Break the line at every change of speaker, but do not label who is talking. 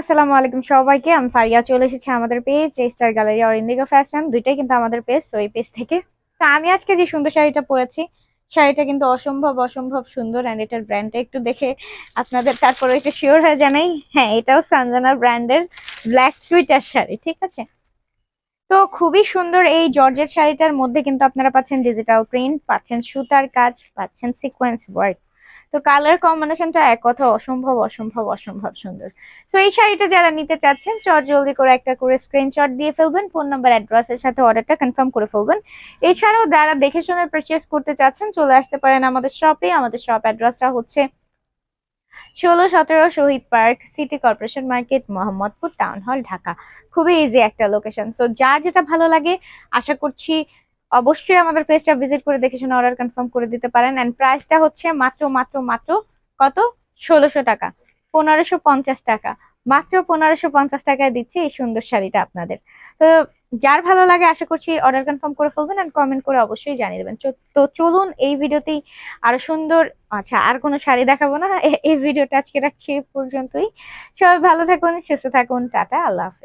আসসালামু আলাইকুম সবাইকে। আমি ফারিয়া চলে এসেছি আমাদের পেজ স্টার গ্যালারি আর ইন্ডিগো ফ্যাশন দুইটাই কিন্তু আমাদের পেজ এই পেজ থেকে। তো আমি আজকে যে সুন্দর শাড়িটা পরেছি, শাড়িটা কিন্তু অসম্ভব অসম্ভব সুন্দর অ্যান্ড এটার ব্র্যান্ডটা একটু দেখে আপনাদের তারপরে এটা শিওর হয়ে জানাই। হ্যাঁ এটাও সানজানা ব্র্যান্ডের ব্ল্যাক টুইটার শাড়ি, ঠিক আছে? তো খুবই সুন্দর এই জর্জেট শাড়িটার মধ্যে কিন্তু আপনারা পাচ্ছেন ডিজিটাল প্রিন্ট পাচ্ছেন সুতার কাজ, পাচ্ছেন সিকোয়েন্স ওয়ার্ক তো কালার কম্বিনেশনটা এক কথা অসম্ভব অসম্ভব অসম্ভব সুন্দর। সো এই শাড়িটা যারা নিতে চাচ্ছেন চট জলদি করে একটা করে স্ক্রিনশট দিয়ে ফেলবেন ফোন নাম্বার অ্যাড্রেসের সাথে অর্ডারটা কনফার্ম করে ফেলবেন। এছাড়াও যারা দেখে শুনে পারচেস করতে চাচ্ছেন, চলে আসতে পারেন আমাদের শপে আমাদের শপ অ্যাড্রেসটা হচ্ছে ষোলো সতেরো Shahid park, city corporation market, Mohammadpur town hall, Dhaka. খুবই ইজি একটা লোকেশন সো যার যেটা ভালো লাগে, আশা করছি অবশ্যই আমাদের পেজটা ভিজিট করে দেখে শুনে অর্ডার কনফার্ম করে দিতে পারেন। এন্ড প্রাইসটা হচ্ছে মাত্র মাত্র মাত্র কত? ষোলোশো টাকা। পনেরোশো পঞ্চাশ টাকা। মাত্র পনেরোশো পঞ্চাশ টাকায় দিচ্ছে এই সুন্দর শাড়িটা আপনাদের। তো যার ভালো লাগে আশা করছি অর্ডার কনফার্ম করে ফেলবেন এন্ড কমেন্ট করে অবশ্যই জানিয়ে দেবেন। তো চলুন এই ভিডিওতেই আরও সুন্দর আচ্ছা আর কোনো শাড়ি দেখাবো না। এই ভিডিওটা আজকে রাখছি পর্যন্তই। সবাই ভালো থাকুন, সুস্থ থাকুন, টাটা, আল্লাহ হাফেজ।